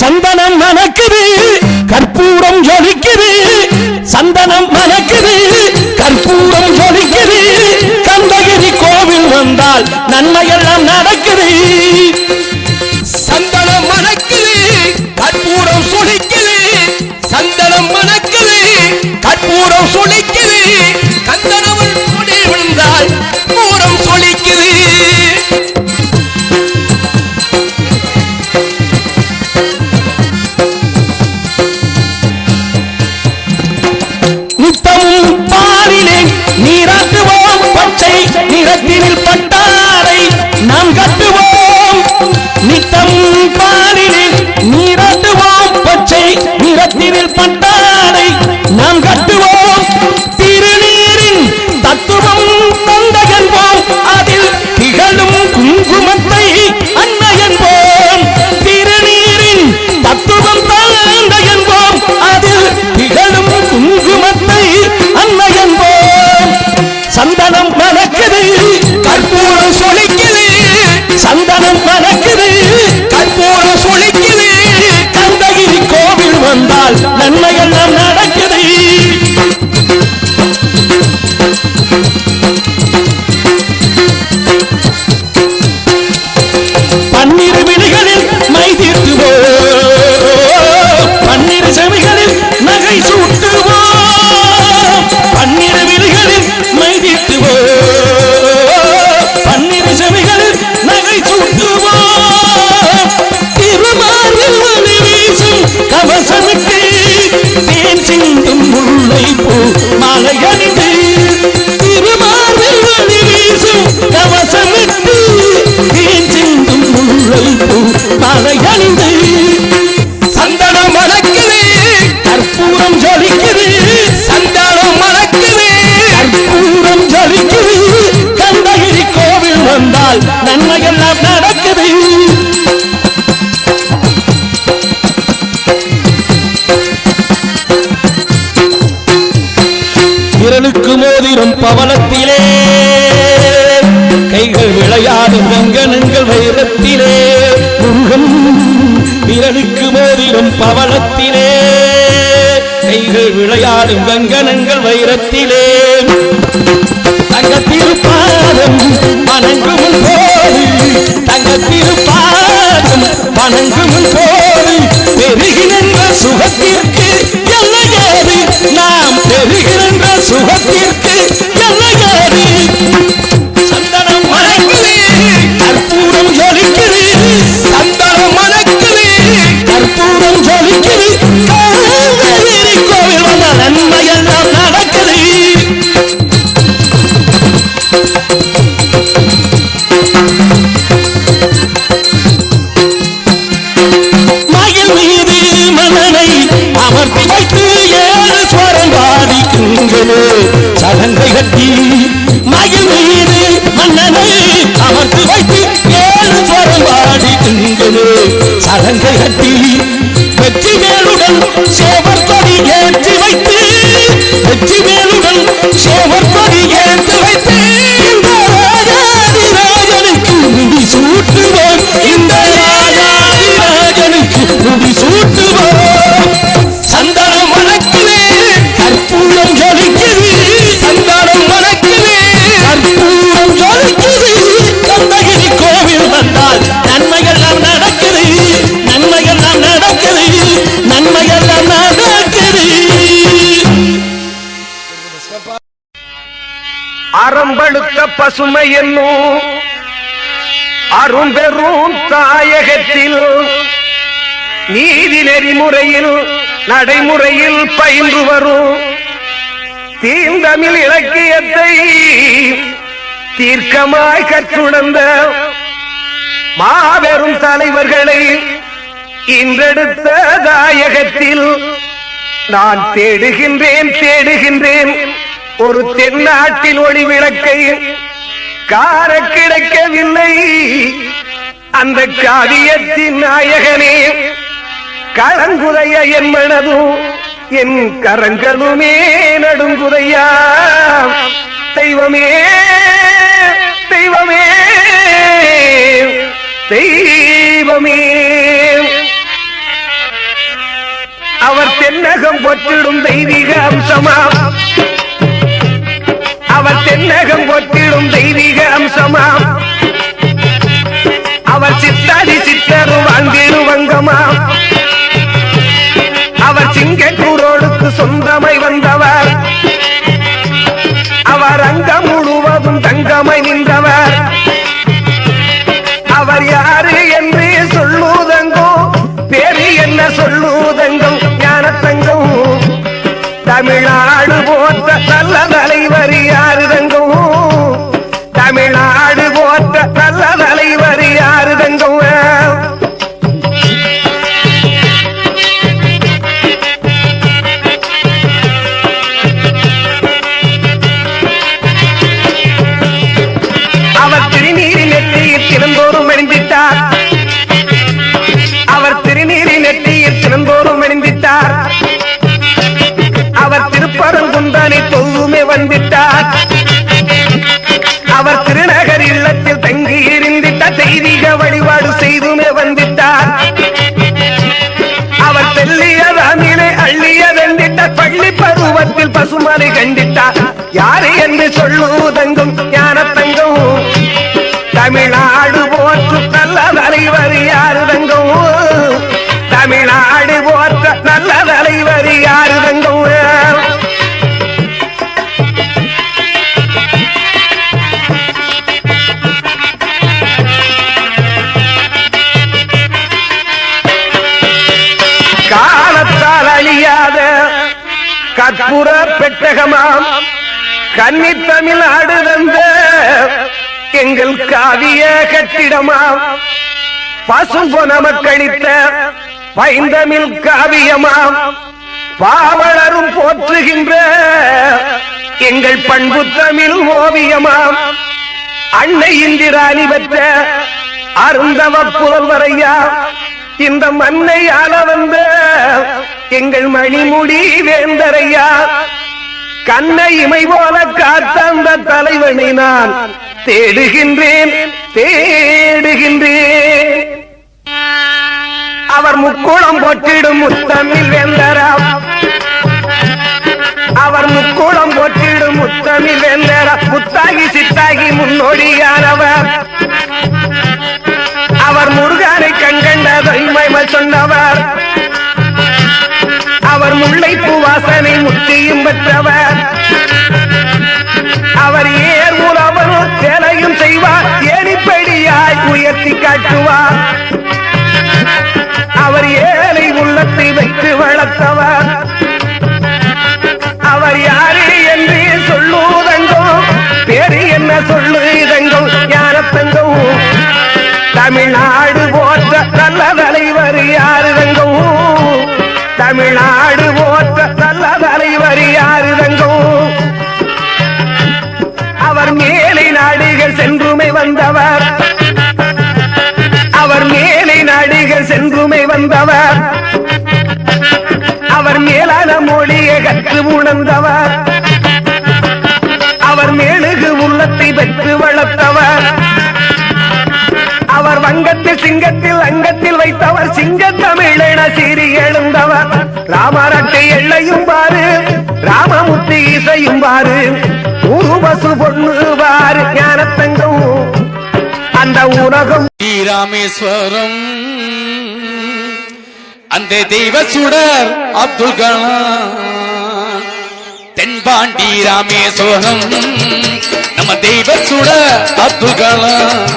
சந்தனம் மணக்குது கற்பூரம் ஜொலிக்குது. சந்தனம் மணக்குது கற்பூரம் ஜொலிக்குது. கந்தகிரி கோவில் வந்தால் நன்மையெல்லாம் நடக்குது. சந்தனம் மணக்குது கற்பூரம் சுழிக்குது. சந்தனம் மணக்குது கற்பூரம் சுழிக்குது. நிறத்தினில் பட்டாரை விளையாடும் ரங்கனங்கள் வைரத்திலே. முருகன் விரலுக்கு மோதிடும் பவளத்திலே கைகள் விளையாடும் ரங்கனங்கள் வைரத்திலே. தங்க திருப்பாதம் வணங்கும் போது தங்க திருப்பாதம் வணங்கும் போது பெருகின்ற சுகத்திற்கு எல்லையேது நாம் பெருகின்ற சுகத்திற்கு எல்லையேது சந்தனம் மணக்குது கற்பூரம் ஜொலிக்குது சந்தனம் மணக்குது கற்பூரம் ஜொலிக்குது. கோவில் வந்த பசுமை என்னும் அரும்பெரும் தாயகத்தில் நீதி நெறிமுறையில் நடைமுறையில் பயின்று வரும். தீந்தமிழ் இலக்கியத்தை தீர்க்கமாய் கற்றுணர்ந்த மாபெரும் தலைவர்களை இன்றெடுத்த தாயகத்தில் நான் தேடுகின்றேன் தேடுகின்றேன். ஒரு தென்னாட்டில் ஒளி விளக்கை கார கிடைக்கவில்லை. அந்த காவியத்தின் நாயகனே களங்குதைய என் மனதும் என் கரங்களுமே நடுங்குதையா. தெய்வமே தெய்வமே தெய்வமே. அவர் தென்னகம் பொற்றிடும் தெய்வீக அம்சமாம் அவர் தென்னகம் பொற்றிடும் தெய்வீக அம்சமாம். அவர் சித்தாடி சித்தரு வாழ்ந்திடுவங்கமாம் அவர் சிங்கக்கூரோடுக்கு சொந்தமை வந்தவர். அவர் அங்கம் முழுவதும் தங்கமை நின்றவர். பருவத்தில் கண்டிட்டா யாரு என்று சொல்லுவதங்க கன்னி தமிழ் தந்த எங்கள் காவிய கட்டிடமாம் பசும்பொ நமக்களித்த பைந்தமிழ் காவியமாம் பாவலரும் போற்றுகின்ற எங்கள் பண்பு தமிழ் ஓவியமா? அன்னை இந்திராணி பெற்ற அருந்தவ புதல்வரையா? இந்த மண்ணை ஆள வந்த எங்கள் மணிமுடி வேந்தரையா? கண்ணை இமை போல காத்தந்த தலைவனை நான் தேடுகின்றேன் தேடுகின்றேன். அவர் முக்குளம் போற்றிடும் முத்தமிழ் வேந்தராம் அவர் முக்குளம் போற்றிடும் முத்தமிழ் வேந்தரா முத்தாகி சித்தாகி முன்னோடியானவர். அவர் முருகனை கண்கண்ட தொய்மை சொன்னவர். பாரு. உருவசு பொண்ணு பாரு ஞானத்தங்கம். அந்த உலகம். ஸ்ரீராமேஸ்வரம் அந்த தெய்வ சுடர் அப்துல் கலாம். தென்பாண்டி ராமேஸ்வரம். நம்ம தெய்வ சுடர் அப்துல் கலாம்.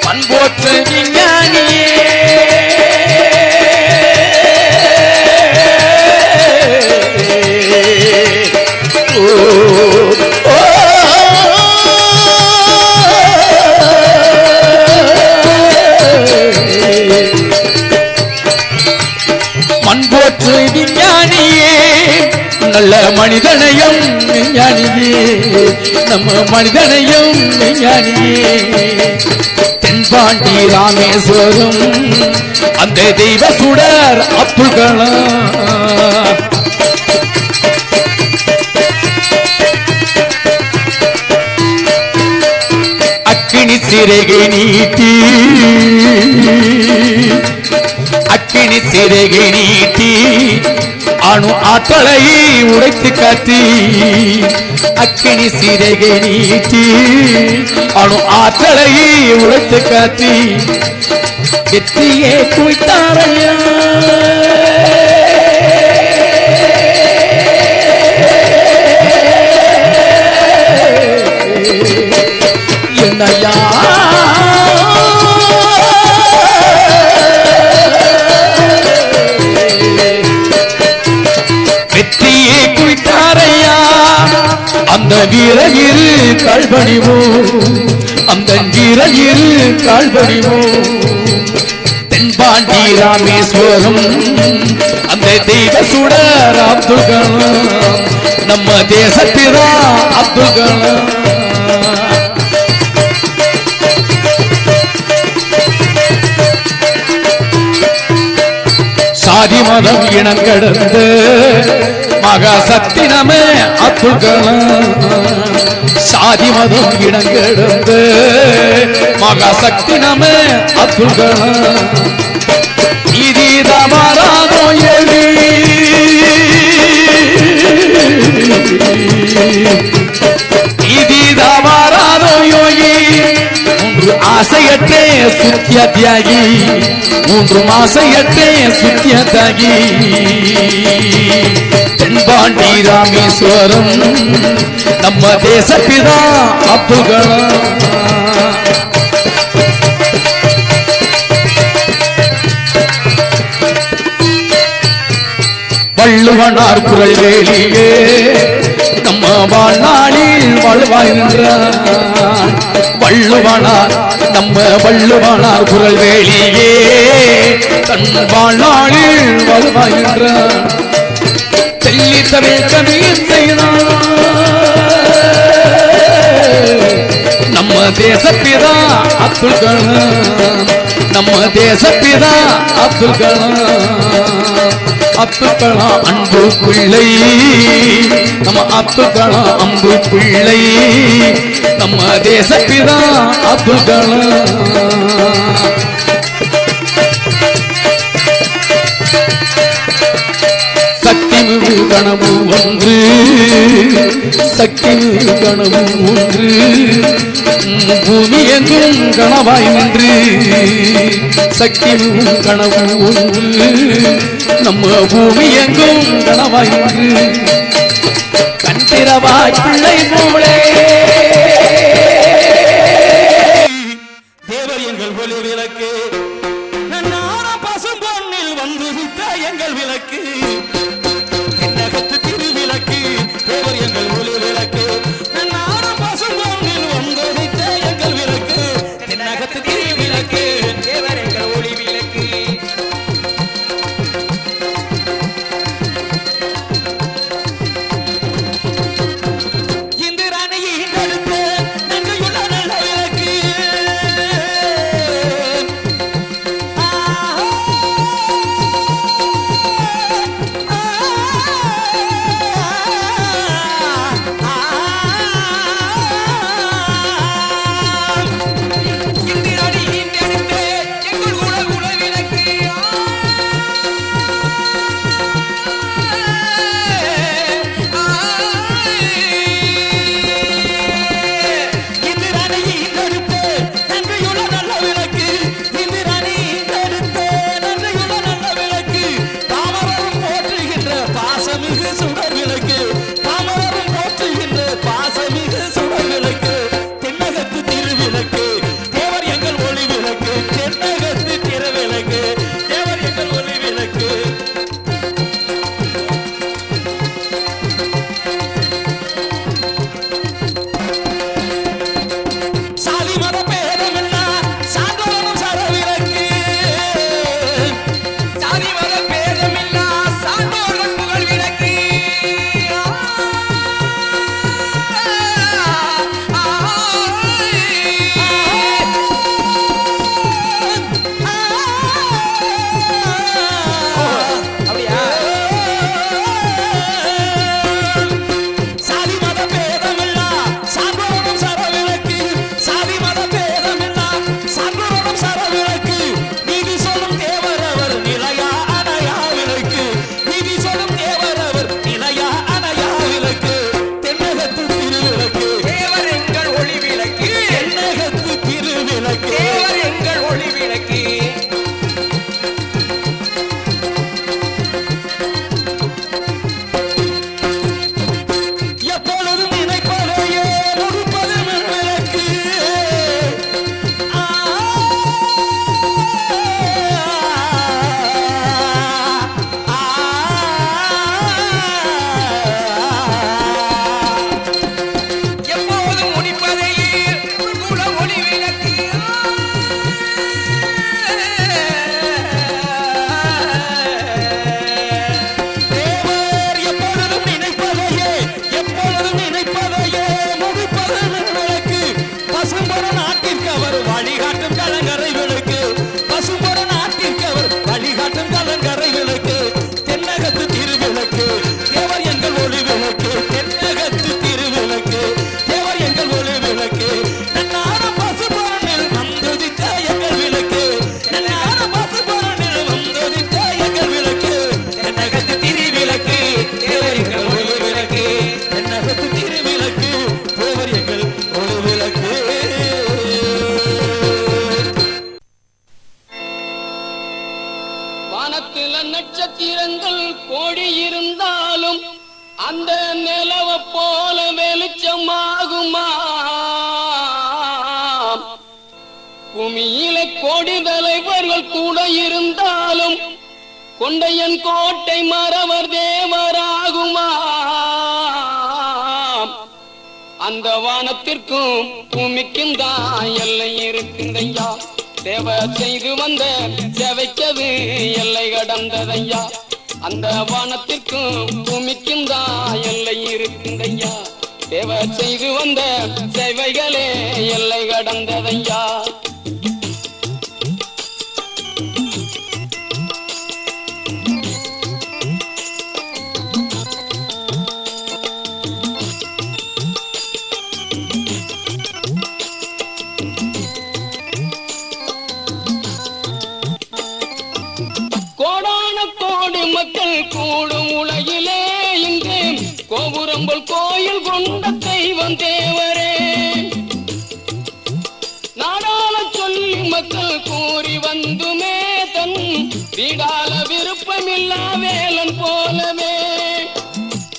பண்போற்ற விஞ்ஞானியே நல்ல மனிதனையும் விஞ்ஞானியே நம்ம மனிதனையும் விஞ்ஞானியே தென்பாண்டி ராமேஸ்வரம் அந்த தெய்வ சுடர் அப்துல் கலாம் அக்கினி சிறகை நீட்டி. அக்கினி சிறகை நீட்டி. அணு ஆற்றலை உடைத்து காட்டி அக்கினி சிறகை நீட்டி அணு ஆற்றலை உடைத்து காட்டி வெற்றியே குவித்தாரையா என்னையா அந்த வீரகிரு கால்பணிவோ அந்த வீரகிரு கால்பணிவோ தென்பாண்டி ராமேஸ்வரம் அந்த தெய்வ சுடர் அப்துல் கலாம் நம்ம தேசத்திதா அப்துல் கலாம் சாதி மதம் இனம் கடந்து மகா சத்தினமே அப்துல் கலாம் சாதி மதம் இனம் கடந்து மகா சக்தினமே அப்துல் கலாம் இது தவறாதோ எழுதி இது தவறாதோ யோகி. மூன்று ஆசையற்றே சுத்திய தியாகி. மூன்று மாசையற்றே சுத்திய தியாகி. பாண்டி ராமேஸ்வரம் நம்ம தேசப்பிதா அப்துல் வள்ளுவனார் குரல் வேலியே நம்ம வாழ்நாளில் வாழ்வாய் வள்ளுவனார் நம்ம வள்ளுவனார் குரல் வேலியே தன் வாழ்நாளில் வாழ்வாய் நின்றான் தெல்லி செய்தான் நம்ம தேசப்பிதா அப்துல் கலாம். நம்ம தேசப்பிதா அப்துல் கலாம். அப்துல் கலாம் அன்பு பிள்ளை. நம்ம அப்துல் கலாம் அன்பு பிள்ளை. நம்ம தேசப்பிதா அப்துல் கலாம். சக்தி ஒன்று. சக்தி மிகு ஒன்று. பூமி எங்கும் கனவாய் நின்று. சக்தி மிகு ஒன்று. நம்ம பூமி எங்கும் கனவாய் நின்று. கண்டிரவாய் பிள்ளை போலே வானத்திற்கும் பூமிக்கும் தான் எல்லை இருக்குதையா தேவ செய்து வந்த தேவைக்கது எல்லை கடந்ததையா. அந்த வானத்திற்கும் பூமிக்கும் தான் எல்லை இருக்குதையா தேவ செய்து வந்த தேவைகளே எல்லை கடந்ததையா.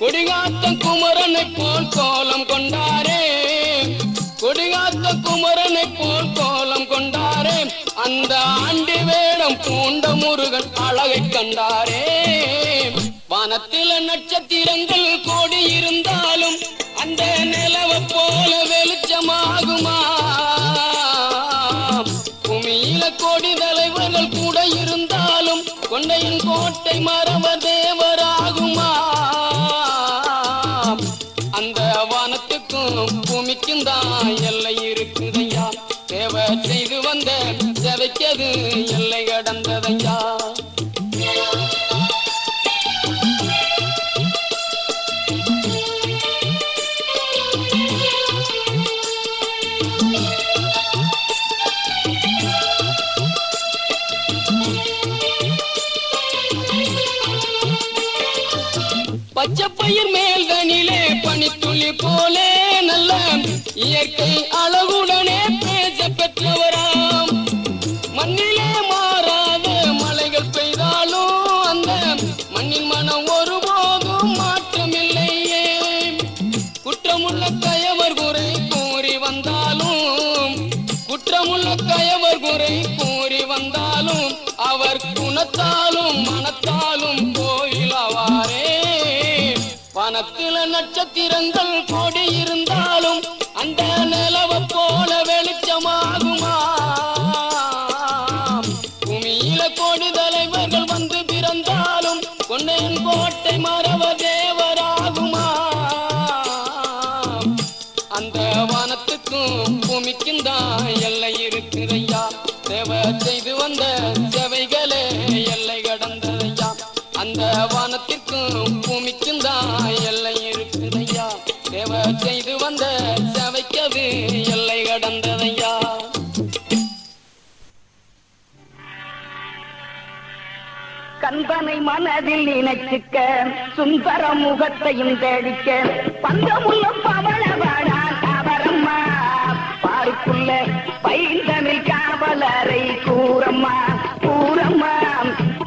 கொடிகாத்த குமரனை போல் கோலம் கொண்டாரே. கொடிகாத்த குமரனை போல் கோலம் கொண்டாரே. அந்த ஆண்டி வேடம் பூண்ட முருகன் அழகை கண்டாரே. வானத்தில நட்சத்திரங்கள் கோடி இருந்தாலும் அந்த நிலவ போல வெளிச்சமாகுமா? பூமியில கோடி தலைவர்கள் கூட இருந்தாலும் கொண்டையின் கோட்டை மரப செய்து வந்த தேவைக்கது எல்லை கடந்ததையா மனதில் நினைச்சுக்க சுந்தர முகத்தையும் தேடிக்க பந்தமுள்ள பவளவாடான் அவரம்மா பாருக்குள்ள பைந்தமிழ் காவலரை கூறம்மா கூறம்மா.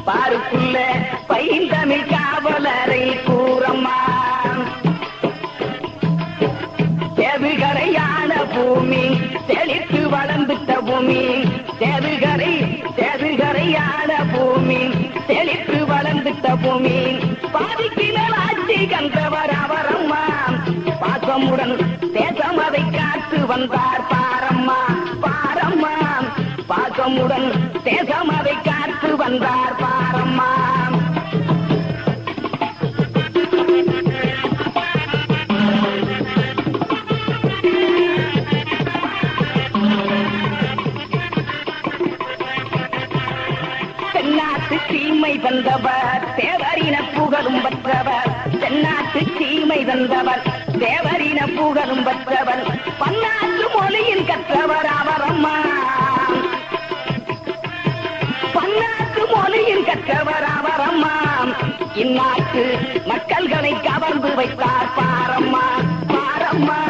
பாருக்குள்ள பைந்தமிழ் காவலரை கூறம்மா. செதுகரையான பூமி தெளித்து வளர்ந்துட்ட பூமி. வளர்ந்துட்ட பூமி பாதிக்கிணல் ஆட்சி கண்டவர் அவரம்மா. பாசமுடன் தேசம் அதை காத்து வந்தார் பாரம்மா பாரம்மா. பாசமுடன் தேசம் அதை காத்து வந்தார் பார் சீமை வந்தவர் தேவரின புகழும் பெற்றவர். தென்னாட்டு சீமை வந்தவர் தேவரின புகழும் பெற்றவர். பன்னாட்டு மொழியில் கற்றவர் அவரம்மா பன்னாட்டு மொழியில் கற்றவர் அவரம்மா இந்நாட்டு மக்கள்களை கவர்ந்து வைத்தார் பாரம்மா பாரம்மா.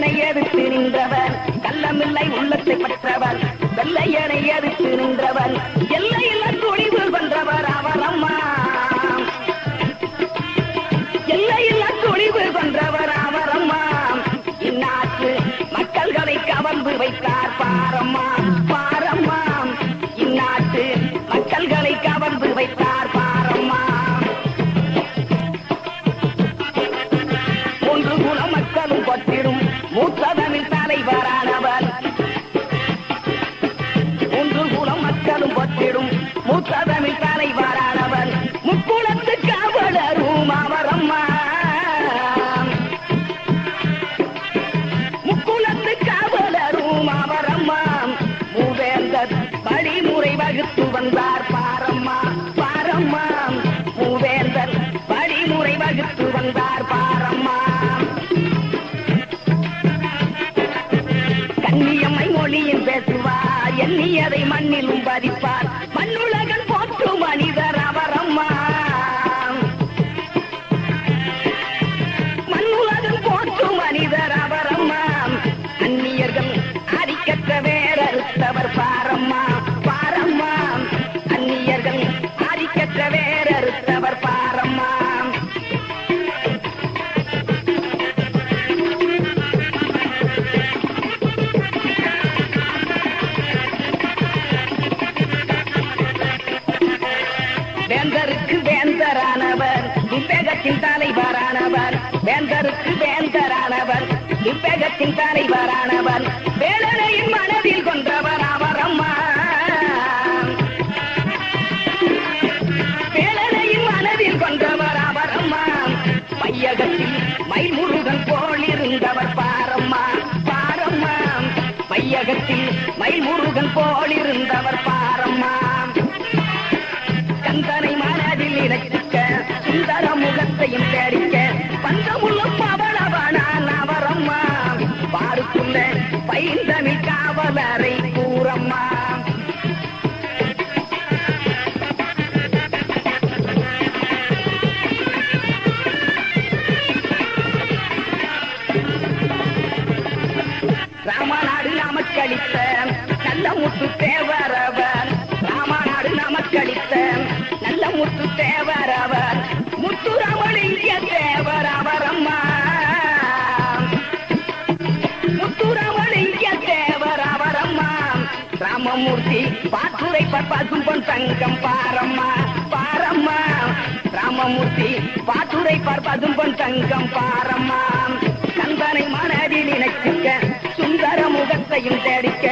எதிர்த்து நின்றவன். கள்ளமில்லை உள்ளத்தை பெற்றவர் வெள்ளையனை எதிர்த்து நின்றவன். மண்ணிலும் விவேகத்தின் தலைவரானவர் வேலனையின் மனதில் கொன்றவர் அவர் அம்மா. வேலனையின் மனதில் கொன்றவர் அவர் அம்மா. மையகத்தில் மயில்முருகன் போல் இருந்தவர் பாரம்மா பாரம்மா. மையகத்தில் மயில்முருகன் போல் இருந்தவர் பாரம்மா. கந்தனை மனதில் இணைக்க சுந்தர முகத்தையும் தேடிக்க பைந்தமிழ் பசும்பொன் தங்கம் பாரம்மா பாரம்மா. ராமமூர்த்தி பாத்துரை பார் பசும்பொன் தங்கம் பாரம்மா. கந்தனை மனதில் இணைச்சிக்க சுந்தர முகத்தையும் தேடிக்க